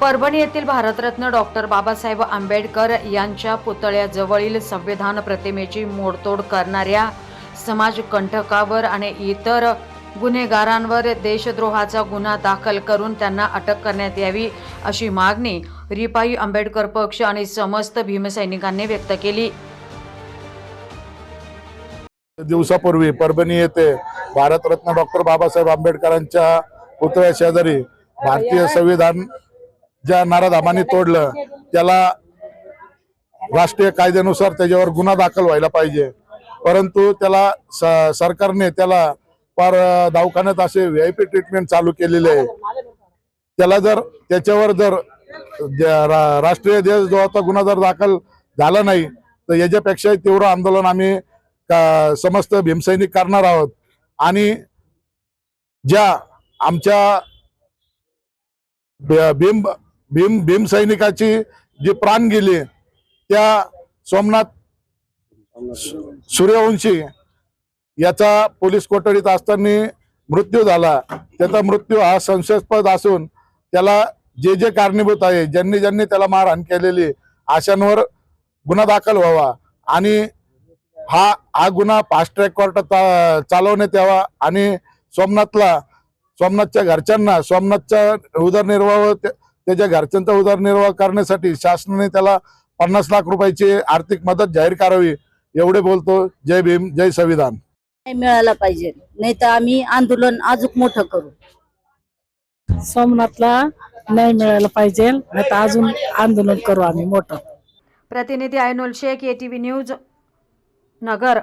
परभणी येथील भारतरत्न डॉक्टर बाबासाहेब आंबेडकर यांच्या पुतळ्याजवळील संविधान प्रतिमेची मोडतोड करणाऱ्या समाजकंठकावर आणि इतर गुन्हेगारांवर देशद्रोहाचा गुन्हा दाखल करून त्यांना अटक करण्यात यावी अशी मागणी रिपाई आंबेडकर पक्ष आणि समस्त भीमसैनिकांनी व्यक्त केली. दिवसापूर्वी परभणी येथे भारतरत्न डॉक्टर बाबासाहेब आंबेडकरांच्या पुतळ्या शेजारी भारतीय संविधान ज्या नाराधामाने तोडलं त्याला राष्ट्रीय कायद्यानुसार त्याच्यावर गुन्हा दाखल व्हायला पाहिजे. परंतु त्याला सरकारने त्याला फार दवाखान्यात असे व्ही आय पी ट्रीटमेंट चालू केलेले आहे. त्याला जर त्याच्यावर जर रा- राष्ट्रीय देशद्रोहाचा गुन्हा जर दाखल झाला नाही तर याच्यापेक्षा तीव्र आंदोलन आम्ही का- समस्त भीमसैनिक करणार आहोत? आणि ज्या आमच्या भीम भीम भीमसैनिकाची जी प्राण गेली त्या सोमनाथ सूर्यवंशी याचा पोलीस कोठडीत असताना मृत्यू झाला. त्याचा मृत्यू हा संशयास्पद असून त्याला जे जे कारणीभूत आहे ज्यांनी ज्यांनी त्याला मारहाण केलेली अशांवर गुन्हा दाखल व्हावा. आणि हा हा गुन्हा फास्ट ट्रॅक कोर्टात चालवण्यात यावा आणि सोमनाथला सोमनाथच्या घरच्यांना सोमनाथचा उदरनिर्वाह त्या- त्याच्या घरच्यांचा उदरनिर्वाह करण्यासाठी शासनाने त्याला पन्नास लाख रुपयाची आर्थिक मदत जाहीर करावी एवढे बोलतो. जय भीम जय संविधान. नाही मिळाला पाहिजे नाही तर आम्ही आंदोलन अजून मोठं करू. सोमनाथला नाही मिळायला पाहिजे नाही तर अजून आंदोलन करू आम्ही मोठं. प्रतिनिधी Ainul Shaikh ATV news Nagar.